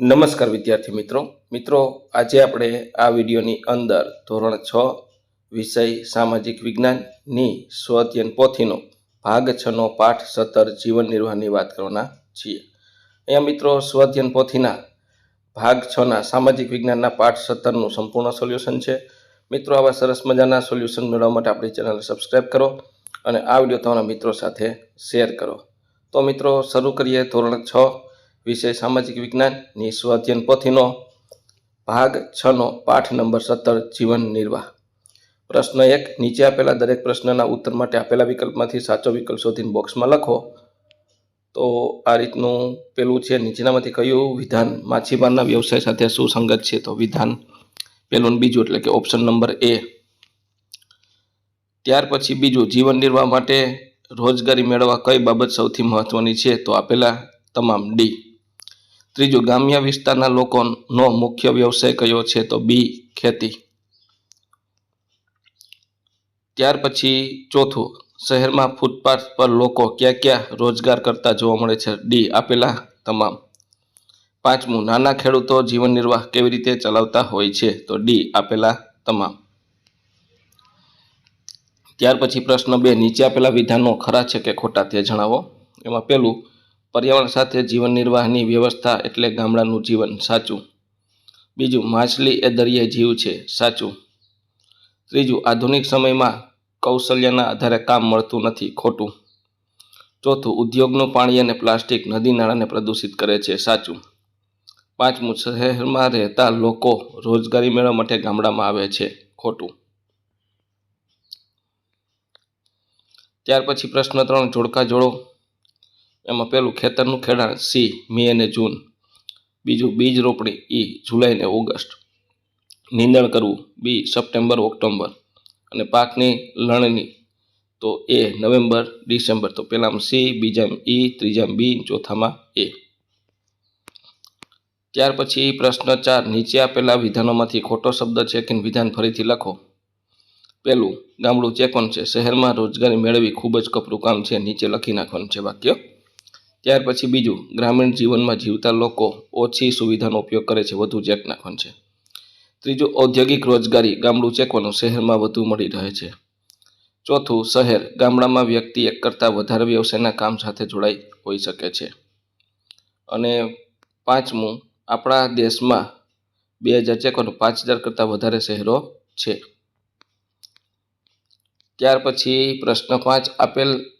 નમસ્કાર વિદ્યાર્થી મિત્રો. મિત્રો, આજે આપણે આ વિડીયોની અંદર ધોરણ છ, વિષય સામાજિક વિજ્ઞાનની સ્વઅધ્યયન પોથીનો ભાગ છનો પાઠ સત્તર જીવન નિર્વાહની વાત કરવાના છીએ. અહીંયા મિત્રો સ્વઅધ્યયન પોથીના ભાગ છના સામાજિક વિજ્ઞાનના પાઠ સત્તરનું સંપૂર્ણ સોલ્યુશન છે. મિત્રો, આવા સરસ મજાના સોલ્યુશન મેળવવા માટે આપણી ચેનલ સબસ્ક્રાઈબ કરો અને આ વીડિયો તમારા મિત્રો સાથે શેર કરો. તો મિત્રો, શરૂ કરીએ ધોરણ છ વિષય સામાજિક વિજ્ઞાનની સ્વાધ્યયન પોથીનો ભાગ છનો, પાઠ નંબર સત્તર, જીવન નિર્વાહ. પ્રશ્ન એક, નીચે આપેલા દરેક પ્રશ્નના ઉત્તર માટે આપેલા વિકલ્પમાંથી સાચો વિકલ્પ શોધીને બોક્સમાં લખો. તો આ રીતનું પેલું છે, નીચેનામાંથી કયું વિધાન માછીમારના વ્યવસાય સાથે સુસંગત છે? તો વિધાન પેલું બીજું, એટલે કે ઓપ્શન નંબર એ. ત્યાર પછી બીજું, જીવન નિર્વાહ માટે રોજગારી મેળવવા કઈ બાબત સૌથી મહત્વની છે? તો આપેલા તમામ ડી. ત્રીજું ગ્રામ્ય વિસ્તારના લોકોનો મુખ્ય વ્યવસાય કયો છે તો બી, ખેતી. ત્યાર પછી ચોથું, શહેરમાં ફૂટપાથ પર લોકો ક્યાં ક્યાં રોજગાર કરતા જોવા મળે છે? ડી, આપેલા તમામ. પાંચમું, નાના ખેડૂતો જીવન નિર્વાહ કેવી રીતે ચલાવતા હોય છે? તો ડી, આપેલા તમામ. ત્યાર પછી પ્રશ્ન બે, નીચે આપેલા વિધાનો ખરા છે કે ખોટા તે જણાવો. એમાં પહેલું પર્યાવરણ સાથે જીવન નિર્વાહની વ્યવસ્થા એટલે ગામડાનું જીવન સાચું. બીજું, માછલી એ દરિયાઈ જીવ છે, સાચું. ત્રીજું, આધુનિક સમયમાં કૌશલ્યના આધારે કામ મળતું નથી, ખોટું. ચોથું, ઉદ્યોગનું પાણી અને પ્લાસ્ટિક નદી નાળાને પ્રદૂષિત કરે છે, સાચું. પાંચમું, શહેરમાં રહેતા લોકો રોજગારી મેળવવા માટે ગામડામાં આવે છે, ખોટું. ત્યાર પછી પ્રશ્ન ત્રણ, જોડકા જોડો. એમાં પહેલું ખેતરનું ખેડાણ સી મે અને જૂન. બીજું બીજ રોપણી ઈ જુલાઈ ને ઓગસ્ટ. નીંદણ કરવું બી સપ્ટેમ્બર ઓક્ટોબર અને પાકની લણણી તો એ નવેમ્બર, ડિસેમ્બર. તો પહેલામાં સી, બીજામાં ઈ, ત્રીજામાં બી ચોથામાં એ. ત્યાર પછી પ્રશ્ન ચાર, નીચે આપેલા વિધાનોમાંથી ખોટો શબ્દ છે કે વિધાન ફરીથી લખો? પહેલું ગામડું ચેકોન છે, શહેરમાં રોજગારી મેળવી ખૂબ જ કપરું કામ છે, નીચે લખી નાખવાનું છે વાક્ય. ત્યાર પછી બીજું, ગ્રામીણ જીવનમાં જીવતા લોકો ઓછી સુવિધાનો ઉપયોગ કરે છે, વધુ ચેક નાખવાનું છે. ત્રીજું, ઔદ્યોગિક રોજગારી, ગામડું ચેકવાનું શહેરમાં વધુ મળી રહે છે. ચોથું, શહેર, ગામડામાં વ્યક્તિ એક કરતાં વધારે વ્યવસાયના કામ સાથે જોડાઈ હોઈ શકે છે. અને પાંચમું, આપણા દેશમાં બે હજાર ચેકવાનું પાંચ હજાર કરતાં વધારે શહેરો છે. ત્યાર પછી પ્રશ્ન પાંચ, આપેલ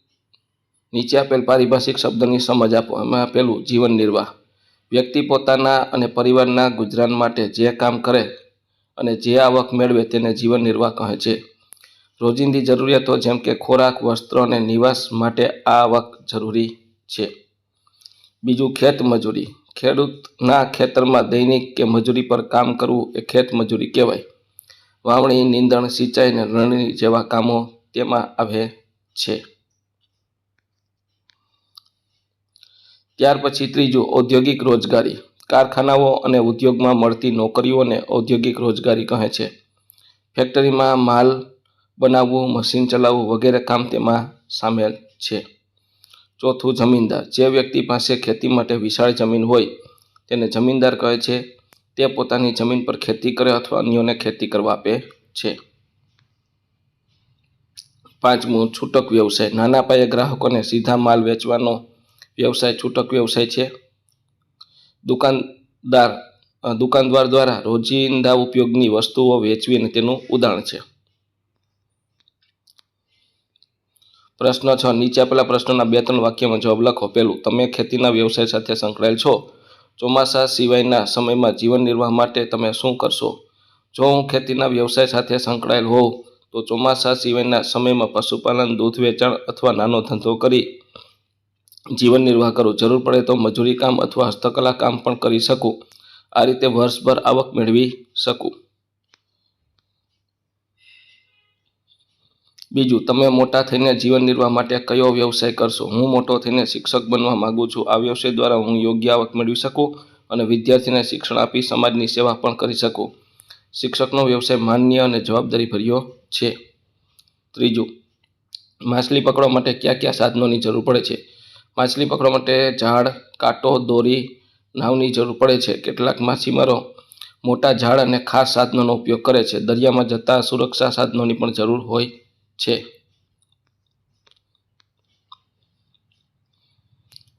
નીચે આપેલ પારિભાષિક શબ્દની સમજ આપવામાં પેલું જીવન નિર્વાહ. વ્યક્તિ પોતાના અને પરિવારના ગુજરાન માટે જે કામ કરે અને જે આવક મેળવે તેને જીવન નિર્વાહ કહે છે. રોજિંદી જરૂરિયાતો જેમ કે ખોરાક, વસ્ત્ર અને નિવાસ માટે આ આવક જરૂરી છે. બીજું ખેત મજૂરી. ખેડૂતના ખેતરમાં દૈનિક કે મજૂરી પર કામ કરવું એ ખેત મજૂરી કહેવાય. વાવણી, નીંદણ, સિંચાઈ અને રણની જેવા કામો તેમાં આવે છે. ત્યાર પછી ત્રીજું, ઔદ્યોગિક રોજગારી. કારખાનાઓ અને ઉદ્યોગમાં મળતી નોકરીઓને ઔદ્યોગિક રોજગારી કહે છે. ફેક્ટરીમાં માલ બનાવવું, મશીન ચલાવવું વગેરે કામ તેમાં સામેલ છે. ચોથું, જમીનદાર. જે વ્યક્તિ પાસે ખેતી માટે વિશાળ જમીન હોય, તેને જમીનદાર કહે છે. તે પોતાની જમીન પર ખેતી કરે અથવા અન્યોને ખેતી કરવા આપે છે. પાંચમું, છૂટક વ્યવસાય. નાના પાયે ગ્રાહકોને સીધા માલ વેચવાનો વ્યવસાય, છૂટક વ્યવસાય છે. દુકાનદાર દુકાનદાર દ્વારા રોજિંદા ઉપયોગની વસ્તુઓ વેચવીને તેનું ઉદાહરણ છે. પ્રશ્ન છ, નીચે આપેલા પ્રશ્નોના બે ત્રણ વાક્યમાં જવાબ લખો. પહેલું, તમે ખેતીના વ્યવસાય સાથે સંકળાયેલ છો. ચોમાસા સિવાયના સમયમાં જીવન નિર્વાહ માટે તમે શું કરશો? જો હું ખેતીના વ્યવસાય સાથે સંકળાયેલ હોઉં, તો ચોમાસા સિવાયના સમયમાં પશુપાલન, દૂધ વેચાણ અથવા નાનો ધંધો કરી જીવન નિર્વાહ કરું, જરૂર પડે તો મજૂરી કામ અથવા હસ્તકલા કામ પણ કરી શકું. આ રીતે વર્ષભર આવક મેળવી શકું. બીજું, તમે મોટા થઈને જીવન નિર્વાહ માટે કયો વ્યવસાય કરશો? હું મોટો થઈને શિક્ષક બનવા માંગુ છું. આ વ્યવસાય દ્વારા હું યોગ્ય આવક મેળવી શકું અને વિદ્યાર્થીને શિક્ષણ આપી સમાજની સેવા પણ કરી શકું. શિક્ષકનો વ્યવસાય માન્ય અને જવાબદારી ભર્યો છે. ત્રીજું, માછલી પકડવા માટે કયા કયા સાધનોની જરૂર પડે છે? માછલી પકડવા માટે ઝાડ, કાંટો, દોરી નાવની જરૂર પડે છે. કેટલાક માછીમારો મોટા ઝાડ અને ખાસ સાધનોનો ઉપયોગ કરે છે. દરિયામાં જતા સુરક્ષા સાધનોની પણ જરૂર હોય છે.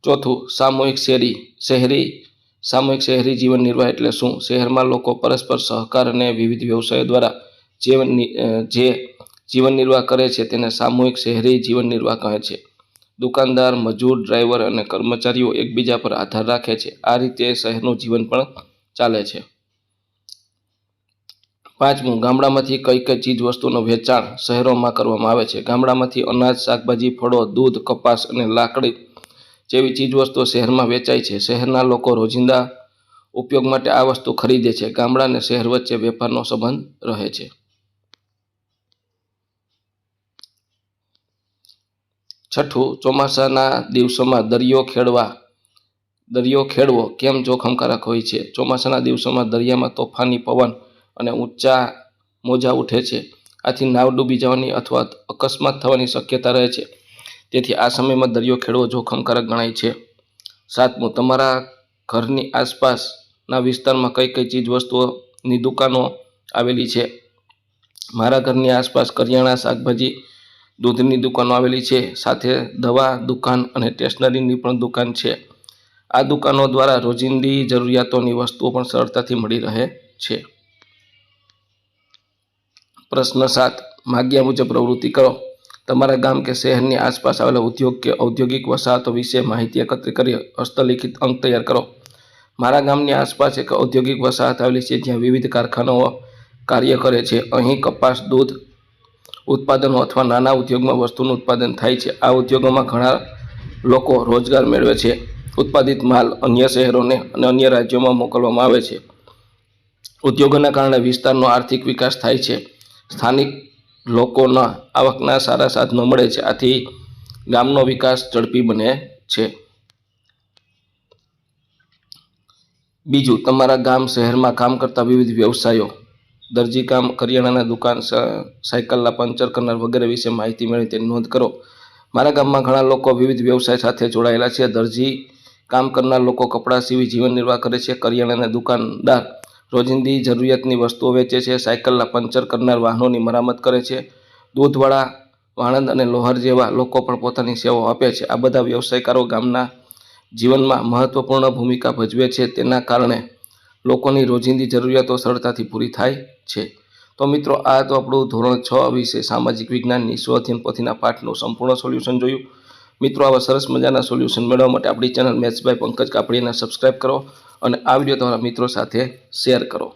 ચોથું, સામૂહિક શેરી. શહેરી, સામૂહિક શહેરી જીવન નિર્વાહ એટલે શું? શહેરમાં લોકો પરસ્પર સહકાર અને વિવિધ વ્યવસાયો દ્વારા જીવન જે જીવન નિર્વાહ કરે છે તેને સામૂહિક શહેરી જીવન નિર્વાહ કહે છે. દુકાનદાર, મજૂર, ડ્રાઈવર અને કર્મચારીઓ એકબીજા પર આધાર રાખે છે. આ રીતે શહેરનું જીવન પણ ચાલે છે. પાંચમું, ગામડામાંથી કઈ કઈ ચીજ વસ્તુનું વેચાણ શહેરોમાં કરવામાં આવે છે. ગામડામાંથી અનાજ, શાકભાજી, ફળો, દૂધ, કપાસ અને લાકડી જેવી ચીજવસ્તુઓ શહેરમાં વેચાય છે. શહેરના લોકો રોજિંદા ઉપયોગ માટે આ વસ્તુ ખરીદે છે. ગામડા અને શહેર વચ્ચે વેપારનો સંબંધ રહે છે. છઠ્ઠું, ચોમાસાના દિવસોમાં દરિયો ખેડવા. દરિયો ખેડવો કેમ જોખમકારક હોય છે? ચોમાસાના દિવસોમાં દરિયામાં તોફાની પવન અને ઊંચા મોજા ઉઠે છે. આથી નાવ ડૂબી જવાની અથવા અકસ્માત થવાની શક્યતા રહે છે. તેથી આ સમયમાં દરિયો ખેડવો જોખમકારક ગણાય છે. સાતમું, તમારા ઘરની આસપાસના વિસ્તારમાં કઈ કઈ ચીજ વસ્તુઓની દુકાનો આવેલી છે? મારા ઘરની આસપાસ કરિયાણા, શાકભાજી દૂધની દુકાનો આવેલી છે, સાથે દવા દુકાન અને સ્ટેશનરીની પણ દુકાન છે. આ દુકાનો દ્વારા રોજિંદી જરૂરિયાતોની વસ્તુઓ પણ સરળતાથી મળી રહે છે. પ્રશ્ન સાત, માગ્યા મુજબ પ્રવૃત્તિ કરો. તમારા ગામ કે શહેરની આસપાસ આવેલા ઉદ્યોગ કે ઔદ્યોગિક વસાહતો વિશે માહિતી એકત્રિત કરી હસ્તલિખિત અંક તૈયાર કરો. મારા ગામની આસપાસ એક ઔદ્યોગિક વસાહત આવેલી છે, જ્યાં વિવિધ કારખાનાઓ કાર્ય કરે છે. અહીં કપાસ, દૂધ ઉત્પાદનો અથવા નાના ઉદ્યોગમાં વસ્તુનું ઉત્પાદન થાય છે. આ ઉદ્યોગોમાં ઘણા લોકો રોજગાર મેળવે છે. ઉત્પાદિત માલ અન્ય શહેરોને અને અન્ય રાજ્યોમાં મોકલવામાં આવે છે. ઉદ્યોગોના કારણે વિસ્તારનો આર્થિક વિકાસ થાય છે. સ્થાનિક લોકોના આવકના સારા સાધનો મળે છે. આથી ગામનો વિકાસ ઝડપી બને છે. બીજું, તમારા ગામ શહેરમાં કામ કરતા વિવિધ વ્યવસાયો દરજી કામ કરિયાણાના દુકાન સાયકલના પંચર કરનાર વગેરે વિશે માહિતી મેળવી તેની નોંધ કરો. મારા ગામમાં ઘણા લોકો વિવિધ વ્યવસાય સાથે જોડાયેલા છે. દરજી કામ કરનાર લોકો કપડાં સીવી જીવન નિર્વાહ કરે છે. કરિયાણાના દુકાનદાર રોજિંદી જરૂરિયાતની વસ્તુઓ વેચે છે. સાયકલના પંચર કરનાર વાહનોની મરામત કરે છે. દૂધવાળા, વાણંદ અને લોહાર જેવા લોકો પણ પોતાની સેવાઓ આપે છે. આ બધા વ્યવસાયકારો ગામના જીવનમાં મહત્વપૂર્ણ ભૂમિકા ભજવે છે. તેના કારણે લોકોની રોજિંદી જરૂરિયાતો સરળતાથી પૂરી થાય છે. તો મિત્રો, આ તો આપણું ધોરણ છ વિશે સામાજિક વિજ્ઞાનની સ્વધ્યન પોથીના પાઠનું સંપૂર્ણ સોલ્યુશન જોયું. મિત્રો, આવા સરસ મજાના સોલ્યુશન મેળવવા માટે આપણી ચેનલ મેથ્સ બાય પંકજ કાપડીને સબસ્ક્રાઈબ કરો અને આ વીડિયો તમારા મિત્રો સાથે શેર કરો.